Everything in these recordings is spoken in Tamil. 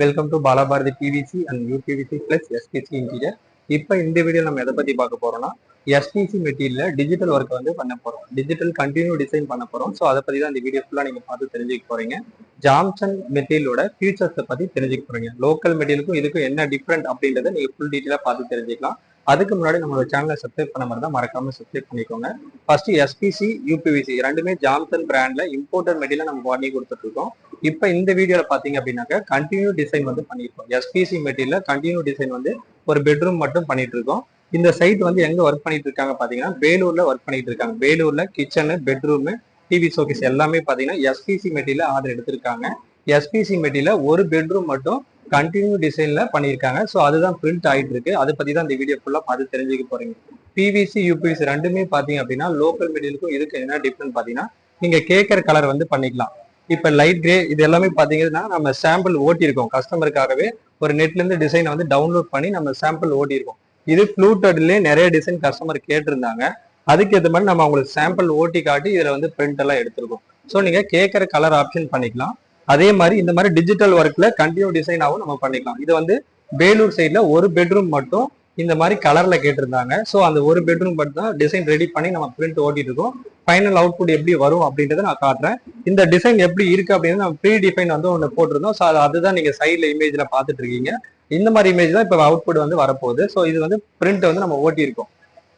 Welcome to Balabharathi PVC and UPVC plus SPC interior இப்போ இந்த வீடியோ நம்ம எதை பத்தி பார்க்க போறோம்னா எஸ்பிசி மெட்டீரியல் டிஜிட்டல் ஒர்க் வந்து பண்ண போறோம். டிஜிட்டல் கண்டினியூ டிசைன் பண்ண போறோம். ஸோ அதை பத்தி தான் இந்த வீடியோ ஃபுல்லா நீங்க பார்த்து தெரிஞ்சுக்க போறீங்க. ஜாம்சன் மெட்டீரியலோட ஃபியூச்சர்ஸை பத்தி தெரிஞ்சுக்க போறீங்க. லோக்கல் மெட்டீரியலுக்கும் இதுக்கும் என்ன டிஃப்ரெண்ட் அப்படின்றத நீங்க ஃபுல் டீட்டெயிலாக பார்த்து தெரிஞ்சுக்கலாம். அதுக்கு முன்னாடி நம்மளோட சேனலை சப்ஸ்கிரைப் பண்ண மாதிரி தான் மறக்காம சப்ஸ்கிரைப் பண்ணிக்கோங்க. ஃபர்ஸ்ட் எஸ்பிசி யூபிவிசி ரெண்டுமே ஜாம்சன் பிராண்ட்ல இம்போர்ட்டட் மெட்டீரியல் நம்ம பண்ணி கொடுத்துட்டு இருக்கோம் இப்போ இந்த வீடியோல பாத்தீங்க அப்படின்னாக்க கண்டினியூ டிசைன் வந்து பண்ணியிருக்கோம். எஸ்பிசி மெட்டீரியல் கண்டினியூ டிசைன் வந்து ஒரு பெட்ரூம் மட்டும் பண்ணிட்டு இருக்கோம் இந்த சைட் வந்து எங்க ஒர்க் பண்ணிட்டு இருக்காங்க பாத்தீங்கன்னா வேலூர்ல ஒர்க் பண்ணிட்டு இருக்காங்க வேலூர்ல கிச்சனு பெட்ரூமு டிவி ஷோகேஸ் எல்லாமே பாத்தீங்கன்னா எஸ்பிசி மெட்டீரியல் ஆர்டர் எடுத்திருக்காங்க. எஸ்பிசி மெட்டீரியல ஒரு பெட்ரூம் மட்டும் கண்டினியூ டிசைன்ல பண்ணியிருக்காங்க. ஸோ அதுதான் பிரிண்ட் ஆயிட்டு இருக்கு அதை பத்தி தான் இந்த வீடியோ ஃபுல்லாக பார்த்து தெரிஞ்சுக்க போறீங்க. பிவிசி யூபிசி ரெண்டுமே பார்த்தீங்க அப்படின்னா லோக்கல் மெட்டீரியலுக்கும் இதுக்கு என்ன டிஃப்ரெண்ட் பார்த்தீங்கன்னா நீங்க கேட்கற கலர் வந்து பண்ணிக்கலாம். இப்ப லைட் கிரே இது எல்லாமே பாத்தீங்கன்னா நம்ம சாம்பிள் ஓட்டியிருக்கோம். கஸ்டமருக்காகவே ஒரு நெட்ல இருந்து டிசைனை வந்து டவுன்லோட் பண்ணி நம்ம சாம்பிள் ஓட்டியிருக்கோம். இது ப்ளூட்டட்லேயே நிறைய டிசைன் கஸ்டமர் கேட்டிருந்தாங்க. அதுக்கு ஏற்ற மாதிரி நம்ம அவங்களுக்கு சாம்பிள் ஓட்டி காட்டி இதுல வந்து பிரிண்ட் எல்லாம் எடுத்திருக்கோம். ஸோ நீங்க கேட்கற கலர் ஆப்ஷன் பண்ணிக்கலாம். அதே மாதிரி இந்த மாதிரி டிஜிட்டல் ஒர்க்ல கண்டினியூ டிசைனாகவும் நம்ம பண்ணிக்கலாம். இது வந்து வேலூர் சைடில் ஒரு பெட்ரூம் மட்டும் இந்த மாதிரி கலர்ல கேட்டிருந்தாங்க. ஸோ அந்த ஒரு பெட்ரூம் மட்டும் தான் டிசைன் ரெடி பண்ணி நம்ம பிரிண்ட் ஓட்டிட்டு இருக்கோம். ஃபைனல் அவுட்புட் எப்படி வரும் அப்படின்றத நான் காட்டுறேன். இந்த டிசைன் எப்படி இருக்கு அப்படின்னு நம்ம ப்ரீ டிஃபைன் வந்து ஒன்று போட்டிருந்தோம். ஸோ அதுதான் நீங்க சைடில் இமேஜ்ல பார்த்துட்டு இருக்கீங்க. இந்த மாதிரி இமேஜ் தான் இப்போ அவுட்புட் வந்து வரப்போகுது. ஸோ இது வந்து பிரிண்ட் வந்து நம்ம ஓட்டியிருக்கோம்.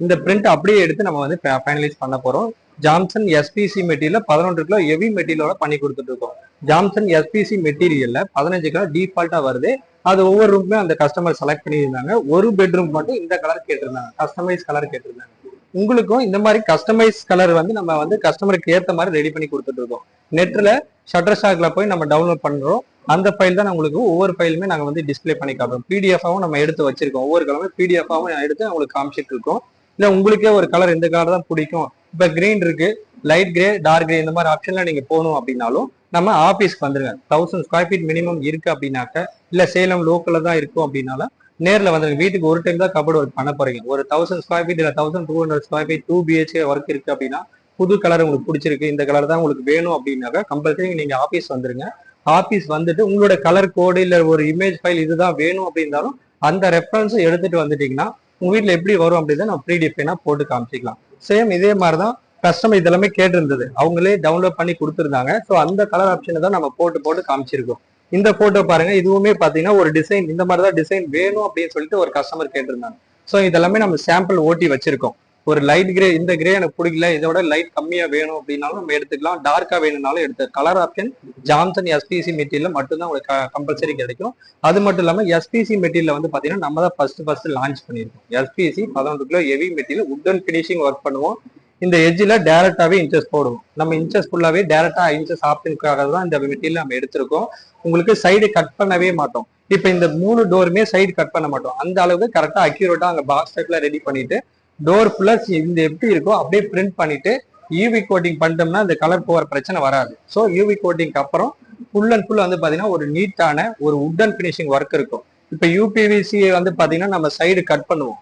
இந்த பிரிண்ட் அப்படியே எடுத்து நம்ம வந்து ஃபைனலைஸ் பண்ண போறோம். ஜாம்சன் எஸ்பிசி மெட்டீரியல் பதினொன்று கிலோ ஹெவி மெட்டீரியலோட பண்ணி கொடுத்துட்டு இருக்கோம். ஜாம்சன் எஸ்பிசி மெட்டீரியல்ல பதினஞ்சு கிலோ டிஃபால்ட்டா வருது. அது ஒவ்வொரு ரூமுமே அந்த கஸ்டமர் செலக்ட் பண்ணியிருந்தாங்க. ஒரு பெட்ரூம் மட்டும் இந்த கலர் கேட்டிருந்தாங்க. கஸ்டமைஸ் கலர் கேட்டிருந்தாங்க. உங்களுக்கும் இந்த மாதிரி கஸ்டமைஸ் கலர் வந்து நம்ம வந்து கஸ்டமருக்கு ஏற்ற மாதிரி ரெடி பண்ணி கொடுத்துட்டு இருக்கோம். நெட்ல ஷட்டர் ஷாக்ல போய் நம்ம டவுன்லோட் பண்றோம். அந்த ஃபைல் தான் உங்களுக்கு ஒவ்வொரு ஃபைலுமே நாங்கள் வந்து டிஸ்ப்ளே பண்ணி காட்டுறோம். பிடிஎஃபாகவும் நம்ம எடுத்து வச்சிருக்கோம். ஒவ்வொரு கலருமே பிடிஎஃபாகவும் எடுத்து உங்களுக்கு காமிச்சிட்டு இருக்கோம். இல்லை உங்களுக்கே ஒரு கலர் இந்த கலர் தான் பிடிக்கும். இப்ப கிரீன் இருக்கு லைட் கிரே டார்க் கிரே இந்த மாதிரி ஆப்ஷன்ல நீங்க போகணும் அப்படின்னாலும் நம்ம ஆபீஸ்க்கு வந்துருங்க. தௌசண்ட் ஸ்கொயர் ஃபீட் மினிமம் இருக்கு அப்படின்னாக்க இல்ல சேலம் லோக்கல்ல தான் இருக்கும் அப்படின்னாலும் நேர்ல வந்துருங்க. வீட்டுக்கு ஒரு டைம் தான் கபோர்டு ஒர்க் பண்ண போறீங்க. ஒரு தௌசண்ட் ஸ்கொயர் ஃபீட் இல்ல thousand two hundred square feet two BHK work இருக்கு அப்படின்னா புது கலர் உங்களுக்கு பிடிச்சிருக்கு. இந்த கலர் தான் உங்களுக்கு வேணும் அப்படின்னாக்க கம்பல்சரி நீங்க ஆபீஸ் வந்துருங்க. ஆபீஸ் வந்துட்டு உங்களோட கலர் கோடு இல்ல ஒரு இமேஜ் ஃபைல் இதுதான் வேணும் அப்படின்னாலும் அந்த ரெஃபரன்ஸை எடுத்துட்டு வந்துட்டீங்கன்னா உங்க வீட்டில் எப்படி வரும் அப்படின்னு நம்ம ப்ரீ டிஃபைனா போட்டு காமிச்சிக்கலாம். சேம் இதே மாதிரிதான் கஸ்டமர் இதெல்லாமே கேட்டிருந்தது. அவங்களே டவுன்லோட் பண்ணி கொடுத்துருந்தாங்க. ஸோ அந்த கலர் ஆப்ஷனை தான் நம்ம போட்டு போட்டு காமிச்சிருக்கோம். இந்த போட்டோ பாருங்க. இதுவுமே பாத்தீங்கன்னா ஒரு டிசைன் இந்த மாதிரி தான் டிசைன் வேணும் அப்படின்னு சொல்லிட்டு ஒரு கஸ்டமர் கேட்டிருந்தாங்க. ஸோ இதெல்லாமே நம்ம சாம்பிள் ஓட்டி வச்சிருக்கோம். ஒரு லைட் கிரே இந்த கிரே எனக்கு பிடிக்கல இதோட லைட் கம்மியா வேணும் அப்படின்னாலும் நம்ம எடுத்துக்கலாம். டார்க்கா வேணும்னாலும் எடுத்து colour option Jamson SPC material மட்டும்தான் உங்களுக்கு கம்பல்சரி கிடைக்கும். அது மட்டும் இல்லாம எஸ்பிசி மெட்டீரியல் வந்து பாத்தீங்கன்னா நம்ம தான் ஃபர்ஸ்ட் ஃபர்ஸ்ட் லான்ச் பண்ணியிருக்கோம். எஸ்பிசி பதினொன்று kilo heavy material wooden finishing work பண்ணுவோம். இந்த எஜ்ஜில் டேரெக்டாகவே இன்ச்சஸ் போடுவோம். நம்ம இன்ச்சஸ் ஃபுல்லாகவே டேரெக்டாக இன்ச்சஸ் ஆப்ஷனுக்காக தான் இந்த மெட்டீரியல் நம்ம எடுத்திருக்கோம். உங்களுக்கு சைடு கட் பண்ணவே மாட்டோம். இப்போ இந்த மூணு டோருமே சைடு கட் பண்ண மாட்டோம். அந்த அளவுக்கு கரெக்டாக அக்யூரேட்டாக அங்கே பாக்ஸ் டைப்பில் ரெடி பண்ணிட்டு டோர் ஃபுல்லா இந்த எப்படி இருக்கோ அப்படியே பிரிண்ட் பண்ணிட்டு யூவி கோட்டிங் பண்ணிட்டோம்னா இந்த கலர் போகிற பிரச்சனை வராது. ஸோ யூவி கோட்டிங்க்கு அப்புறம் ஃபுல் அண்ட் ஃபுல் வந்து பார்த்தீங்கன்னா ஒரு நீட்டான ஒரு உட்டன் ஃபினிஷிங் ஒர்க் இருக்கும். இப்போ யூபிவிசி வந்து பார்த்தீங்கன்னா நம்ம சைடு கட் பண்ணுவோம்.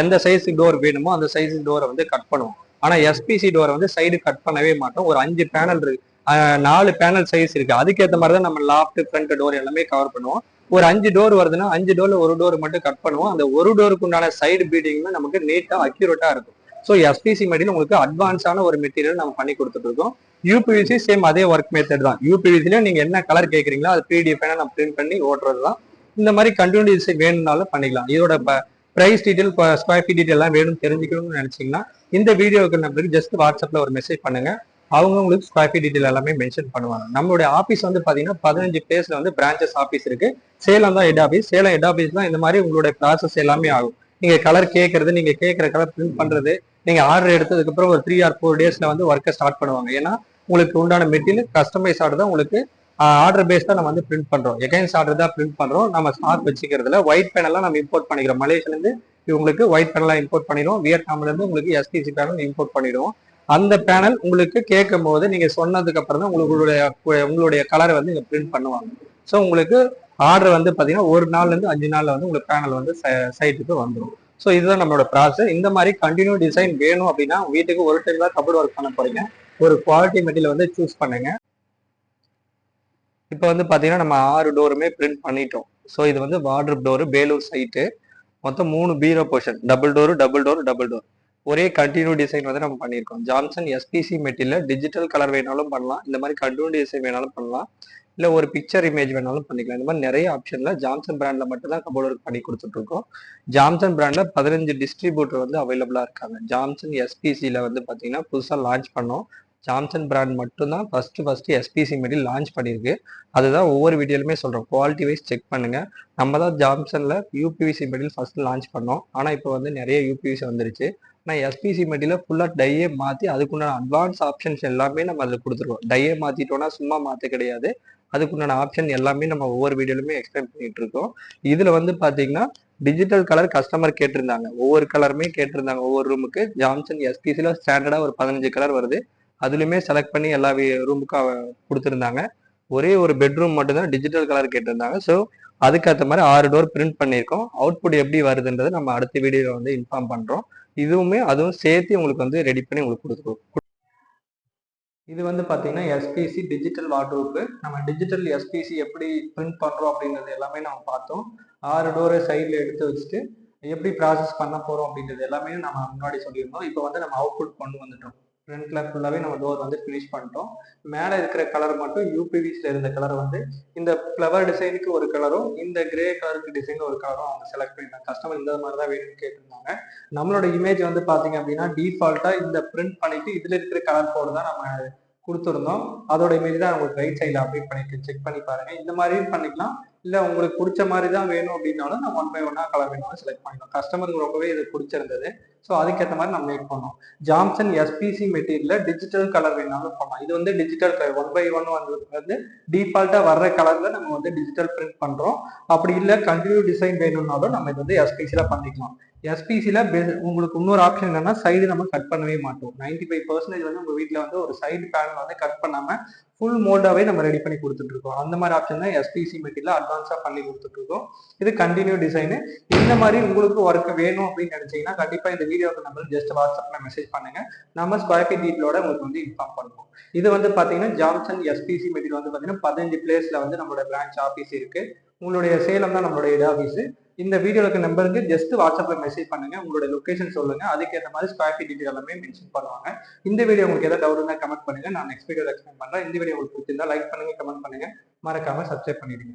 எந்த சைஸுக்கு டோர் வேணுமோ அந்த சைஸுக்கு டோரை வந்து கட் பண்ணுவோம். ஆனால் எஸ்பிசி டோரை வந்து சைடு கட் பண்ணவே மாட்டோம். ஒரு அஞ்சு பேனல் இருக்கு. நாலு பேனல் சைஸ் இருக்கு. அதுக்கேற்ற மாதிரி தான் நம்ம லாஃப்ட் ஃப்ரண்ட் டோர் எல்லாமே கவர் பண்ணுவோம். ஒரு அஞ்சு டோர் வருதுன்னா அஞ்சு டோர்ல ஒரு டோர் மட்டும் கட் பண்ணுவோம். அந்த ஒரு டோருக்கு உண்டான சைடு பீட்டிங்குமே நமக்கு நீட்டா அக்யூரேட்டா இருக்கும். ஸோ எஸ்பிசி மெட்டீரியல் உங்களுக்கு அட்வான்ஸான ஒரு மெட்டீரியல் நம்ம பண்ணி கொடுத்துட்டு இருக்கோம் யூபிவிசி சேம் அதே ஒர்க் மெத்தட் தான். யூபிவிசிலையும் நீங்க என்ன கலர் கேட்குறீங்களோ அது பிடிஎஃப் நம்ம பிரிண்ட் பண்ணி ஓட்டுறது தான் இந்த மாதிரி கண்டினியூ வேணும்னாலும் பண்ணிக்கலாம். இதோட price detail square feet detail எல்லாம் வேணும் தெரிஞ்சுக்கணும்னு நினைச்சீங்கன்னா இந்த வீடியோவுக்கு நம்பருக்கு ஜஸ்ட் வாட்ஸ்அப்ல ஒரு மெசேஜ் பண்ணுங்க. அவங்க உங்களுக்கு ஸ்கொயர் ஃபீட் டீட்டெயில் எல்லாமே மென்ஷன் பண்ணுவாங்க. நம்மளுடைய ஆஃபீஸ் வந்து பார்த்தீங்கன்னா பதினஞ்சு பிளேஸில் வந்து பிரான்ச்சஸ் ஆஃபீஸ் இருக்கு. சேலம் தான் head office Salem head office தான் இந்த மாதிரி உங்களுடைய ப்ராசஸ் எல்லாமே ஆகும். நீங்கள் கலர் கேட்கறது நீங்கள் கேட்குற கலர் பிரிண்ட் பண்ணுறது நீங்கள் ஆர்டர் எடுத்ததுக்கப்புறம் ஒரு த்ரீ ஆர் ஃபோர் டேஸில் வந்து ஒர்க்கை ஸ்டார்ட் பண்ணுவாங்க. ஏன்னா உங்களுக்கு உண்டான மெட்டீரியல் கஸ்டமைஸ் ஆர்டர் தான் உங்களுக்கு ஆர்டர் பேஸ் தான் நம்ம வந்து பிரிண்ட் பண்ணுறோம் எகைன்ஸ் ஆர்டர் தான் பிரிண்ட் பண்ணுறோம் நம்ம ஸ்டாக் வச்சுக்கிறதுல. ஒயிட் பேனெல்லாம் நம்ம இம்போர்ட் பண்ணிக்கிறோம். மலேசியிலேருந்து உங்களுக்கு ஒயிட் பேனெல்லாம் இம்போர்ட் பண்ணிடுவோம். வியட்நாம்லேருந்து உங்களுக்கு எஸ்பிசி பேனல் இம்போர்ட் பண்ணிடுவோம். அந்த பேனல் உங்களுக்கு கேட்கும் போது நீங்க சொன்னதுக்கு அப்புறம் தான் உங்களுடைய உங்களுடைய கலரை வந்து இங்க பிரிண்ட் பண்ணுவாங்க. ஸோ உங்களுக்கு ஆர்டர் வந்து பாத்தீங்கன்னா ஒரு நாள்ல இருந்து அஞ்சு நாள்ல வந்து உங்களுக்கு பேனல் வந்து சைட்டுக்கு வந்துடும் ஸோ இதுதான் நம்மளோட ப்ராசஸ் இந்த மாதிரி கண்டினியூ டிசைன் வேணும் அப்படின்னா வீட்டுக்கு ஒரு டைம் தான் கபோர்ட் ஒர்க் பண்ண போறீங்க. ஒரு குவாலிட்டி மெட்டீரியல் வந்து சூஸ் பண்ணுங்க. இப்போ வந்து பார்த்தீங்கன்னா நம்ம ஆறு டோருமே பிரிண்ட் பண்ணிட்டோம். ஸோ இது வந்து வார்ட்ரூப் டோரு பேலூர் சைட்டு மொத்தம் மூணு பீரோ portion double door double door double door ஒரே கண்டினியூ டிசைன் வந்து நம்ம பண்ணியிருக்கோம். Johnson SPC material digital colour வேணாலும் பண்ணலாம். இந்த மாதிரி கண்டினியூ டிசைன் வேணாலும் பண்ணலாம். இல்லை ஒரு பிக்சர் இமேஜ் வேணாலும் பண்ணிக்கலாம். இந்த மாதிரி நிறைய ஆப்ஷனில் ஜாம்சன் பிராண்டில் மட்டும்தான் கபோர்டு பண்ணி கொடுத்துட்ருக்கோம். ஜான்சன் பிராண்டில் பதினஞ்சு டிஸ்ட்ரிபியூட்டர் வந்து அவைலபிளாக இருக்காங்க. ஜான்சன் எஸ்பிசியில் வந்து பார்த்தீங்கன்னா புதுசாக லான்ச் பண்ணோம். ஜான்சன் பிராண்ட் மட்டும்தான் first first SPC material launch பண்ணியிருக்கு. அதுதான் ஒவ்வொரு வீடியோலுமே சொல்கிறோம் குவாலிட்டி வைஸ் செக் பண்ணுங்கள் நம்ம தான் ஜான்சனில் யூபிவிசி மெட்டீரியல் ஃபஸ்ட்டு லான்ச் பண்ணோம். ஆனால் இப்போ வந்து நிறைய யூபிவிசி வந்துருச்சு. ஆனால் எஸ்பிசி மெட்டீரியல் ஃபுல்லாக டையே மாற்றி அதுக்குண்டான அட்வான்ஸ் ஆப்ஷன்ஸ் எல்லாமே நம்ம அதில் கொடுத்துருவோம் டையே மாற்றிட்டோம்னா சும்மா மாற்ற கிடையாது. அதுக்குண்டான ஆப்ஷன் எல்லாமே நம்ம ஒவ்வொரு வீடியோலுமே எக்ஸ்பிளைன் பண்ணிட்டு இருக்கோம். இதில் வந்து பார்த்தீங்கன்னா டிஜிட்டல் கலர் கஸ்டமர் கேட்டிருந்தாங்க. ஒவ்வொரு கலருமே கேட்டிருந்தாங்க ஒவ்வொரு ரூமுக்கு ஜான்சன் எஸ்பிசியில் ஸ்டாண்டர்டாக ஒரு பதினஞ்சு கலர் வருது. அதுலேயுமே செலக்ட் பண்ணி எல்லா ரூமுக்கும் கொடுத்துருந்தாங்க. ஒரே ஒரு பெட்ரூம் மட்டும்தான் டிஜிட்டல் கலர் கேட்டிருந்தாங்க. ஸோ அதுக்கேற்ற மாதிரி ஆறு டோர் பிரிண்ட் பண்ணியிருக்கோம். அவுட்புட் எப்படி வருதுன்றது நம்ம அடுத்த வீடியோவில் வந்து இன்ஃபார்ம் பண்ணுறோம் இதுவுமே அதுவும் சேர்த்து உங்களுக்கு வந்து ரெடி பண்ணி உங்களுக்கு கொடுத்துருவோம் இது வந்து பார்த்தீங்கன்னா எஸ்பிசி டிஜிட்டல் வார்ட்ரோப்பு நம்ம டிஜிட்டல் எஸ்பிசி எப்படி பிரிண்ட் பண்ணுறோம் அப்படின்றது எல்லாமே நம்ம பார்த்தோம். ஆறு டோரை சைடில் எடுத்து வச்சுட்டு எப்படி ப்ராசஸ் பண்ண போகிறோம் அப்படின்றது எல்லாமே நம்ம முன்னாடி சொல்லியிருந்தோம். இப்போ வந்து நம்ம அவுட்புட் கொண்டு வந்துட்டோம். ஃப்ரண்ட்ல ஃபுல்லாகவே நம்ம டோர் வந்து ஃபினிஷ் பண்ணிட்டோம். மேலே இருக்கிற கலர் மட்டும் யூபிவிஸில் இருந்த கலர் வந்து இந்த ஃப்ளவர் டிசைனுக்கு ஒரு கலரும் இந்த கிரே கலருக்கு டிசைன் ஒரு கலரும் அவங்க செலக்ட் பண்ணியிருந்தாங்க. கஸ்டமர் இந்த மாதிரி தான் வேணும்னு கேட்டிருந்தாங்க. நம்மளோட இமேஜ் வந்து பார்த்தீங்க அப்படின்னா டிஃபால்ட்டாக இந்த பிரிண்ட் பண்ணிட்டு இதில் இருக்கிற கலர் கோடு தான் நம்ம கொடுத்துருந்தோம். அதோட மாரி தான் உங்களுக்கு ரைட் சைடில் அப்டேட் பண்ணிட்டு செக் பண்ணி பாருங்க. இந்த மாதிரியும் பண்ணிக்கலாம். இல்லை உங்களுக்கு பிடிச்ச மாதிரி தான் வேணும் அப்படின்னாலும் நம்ம ஒன் பை ஒன்னா கலர் வேணாலும் செலக்ட் பண்ணிக்கலாம். கஸ்டமருக்கு ரொம்பவே இது பிடிச்சிருந்தது. ஸோ அதுக்கேற்ற மாதிரி நம்ம மேக் பண்ணோம். ஜாம்சன் எஸ்பிசி மெட்டீரியலில் டிஜிட்டல் கலர் வேணாலும் பண்ணலாம். இது வந்து digital colour one by one வந்து டிஃபால்ட்டாக வர்ற கலரில் நம்ம வந்து டிஜிட்டல் பிரிண்ட் பண்ணுறோம் அப்படி இல்லை கண்டினியூ டிசைன் வேணும்னாலும் நம்ம இது வந்து எஸ்பிசியில் பண்ணிக்கலாம். எஸ்பிசியில் உங்களுக்கு இன்னொரு ஆப்ஷன் என்னன்னா சைடு நம்ம கட் பண்ணவே மாட்டோம். நைன்டி ஃபைவ் பர்சன்டேஜ் வந்து உங்கள் வீட்டில் வந்து ஒரு சைடு பேனல் வந்து கட் பண்ணாமல் ஃபுல் மோல்டாகவே நம்ம ரெடி பண்ணி கொடுத்துட்ருக்கோம் அந்த மாதிரி ஆப்ஷன் தான் எஸ்பிசி மெட்டீரியல் அட்வான்ஸாக பண்ணி கொடுத்துட்ருக்கோம் இது கண்டினியூ டிசைனு இந்த மாதிரி உங்களுக்கு ஒர்க் வேணும் அப்படின்னு நினைச்சீங்கன்னா கண்டிப்பாக இந்த வீடியோக்கு நம்பர் ஜஸ்ட் வாட்ஸ்அப்பில் மெசேஜ் பண்ணுங்க. நம்ம ஸ்கொயர் ஃபீட் டீட்டலோட உங்களுக்கு வந்து இன்ஃபார்ம் பண்ணுவோம். இது வந்து பார்த்தீங்கன்னா ஜான்சன் எஸ்பிசி மெட்டீரியல் வந்து பார்த்தீங்கன்னா பதினஞ்சு பிளேஸில் வந்து நம்மளோட பிரான்ச் ஆஃபீஸ் இருக்குது உங்களுடைய சேலம் தான் நம்மளுடைய ஹெட் ஆஃபீஸ் இந்த வீடியோவுக்கு நம்பருக்கு ஜஸ்ட் வாட்ஸ்அப்பில் மெசேஜ் பண்ணுங்க. உங்களோட லொக்கேஷன் சொல்லுங்க. அதுக்கேற்ற மாதிரி ஸ்கொயர் ஃபீட் டீட்டெயில் எல்லாமே மென்ஷன் பண்ணுவாங்க. இந்த வீடியோ உங்களுக்கு ஏதாவது டவுட் இருந்தால் கமெண்ட் பண்ணுங்க. நான் நெக்ஸ்ட் வீடியோ எக்ஸ்பிளைன் பண்ணுறேன் இந்த வீடியோ உங்களுக்கு பிடிச்சிருந்தா லைக் பண்ணுங்க கமெண்ட் பண்ணுங்க. மறக்காம சப்ஸ்கிரைப் பண்ணிடுங்க.